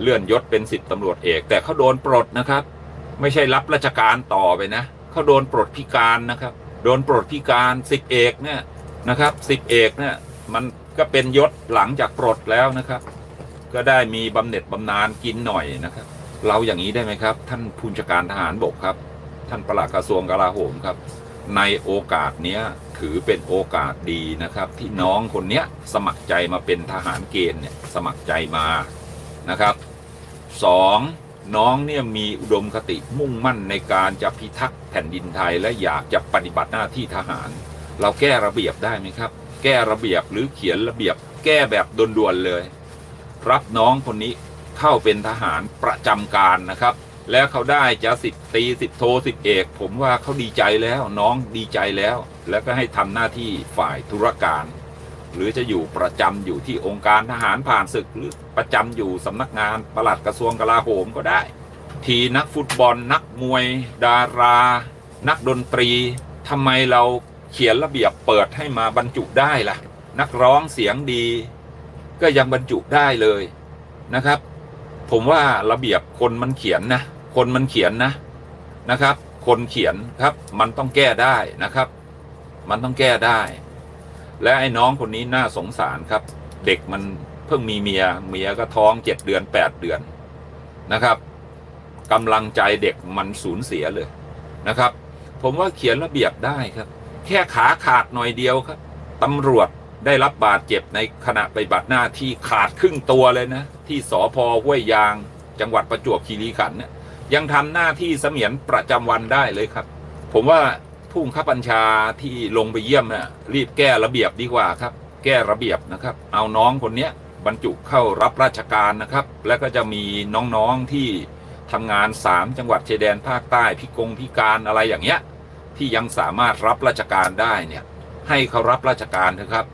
เลื่อนยศเป็นสิบตำรวจเอก แต่เขาโดนปลดนะครับ ไม่ใช่รับราชการต่อไปนะเขาโดนปลดพิการนะครับ โดนปลดพิการสิบเอกเนี่ยนะครับสิบเอกเนี่ยมันก็เป็นยศหลังจากปลดแล้วนะครับ ก็ได้มีบำเหน็จบำนาญกินหน่อยนะครับ เราอย่างนี้ได้ไหมครับ ท่านผู้บัญชการทหารบกครับ ท่านประหลัดกระทรวงกลาโหมครับ ในโอกาสเนี้ยถือเป็นโอกาสดีนะครับ ที่น้องคนเนี้ยสมัครใจมาเป็นทหารเกณฑ์เนี่ยสมัครใจมานะครับ สองน้องเนี่ยมีอุดมคติมุ่งมั่นในการจะพิทักษ์แผ่นดินไทยและอยากจะปฏิบัติหน้าที่ทหาร เราแก้ระเบียบได้ไหมครับ แก้ระเบียบหรือเขียนระเบียบ แก้แบบด่วนๆเลย รับน้องคนนี้เข้าเป็นทหารประจำการนะครับ แล้วเขาได้จะสิบตีสิบโทสิบเอก ผมว่าเขาดีใจแล้วน้องดีใจแล้ว แล้วก็ให้ทำหน้าที่ฝ่ายธุรการ หรือจะอยู่ประจำอยู่ที่องค์การทหารผ่านศึก หรือประจำอยู่สำนักงานปลัดกระทรวงกลาโหมก็ได้ ทีนักฟุตบอล นักมวย ดารา นักดนตรีทำไมเราเขียนระเบียบเปิดให้มาบรรจุได้ล่ะ นักร้องเสียงดี ก็ยังบรรจุได้เลยนะครับ ผมว่าระเบียบคนมันเขียนนะ คนมันเขียนนะนะครับ คนเขียนครับ มันต้องแก้ได้นะครับ มันต้องแก้ได้ และไอ้น้องคนนี้น่าสงสารครับ เด็กมันเพิ่งมีเมีย เมียก็ท้องเจ็ดเดือนแปดเดือนนะครับกำลังใจเด็กมันสูญเสียเลยนะครับ ผมว่าเขียนระเบียบได้ครับ แค่ขาขาดหน่อยเดียวครับตำรวจได้รับบาดเจ็บในขณะปฏิบัติหน้าที่ขาดครึ่งตัวเลยนะ ที่สพห้วยยาง จังหวัดประจวบคีรีขันธ์เนี่ยยังทำหน้าที่เสมียนประจำวันได้เลยครับ ผมว่า ผู้บังคับบัญชาที่ลงไปเยี่ยมน่ะรีบแก้ระเบียบดีกว่าครับ แก้ระเบียบนะครับ เอาน้องคนเนี้ยบรรจุเข้ารับราชการนะครับ แล้วก็จะมีน้องๆที่ทำงาน 3 จังหวัดชายแดนภาคใต้พิกงพิการอะไรอย่างเงี้ยที่ยังสามารถรับราชการได้เนี่ยให้เขารับราชการนะครับ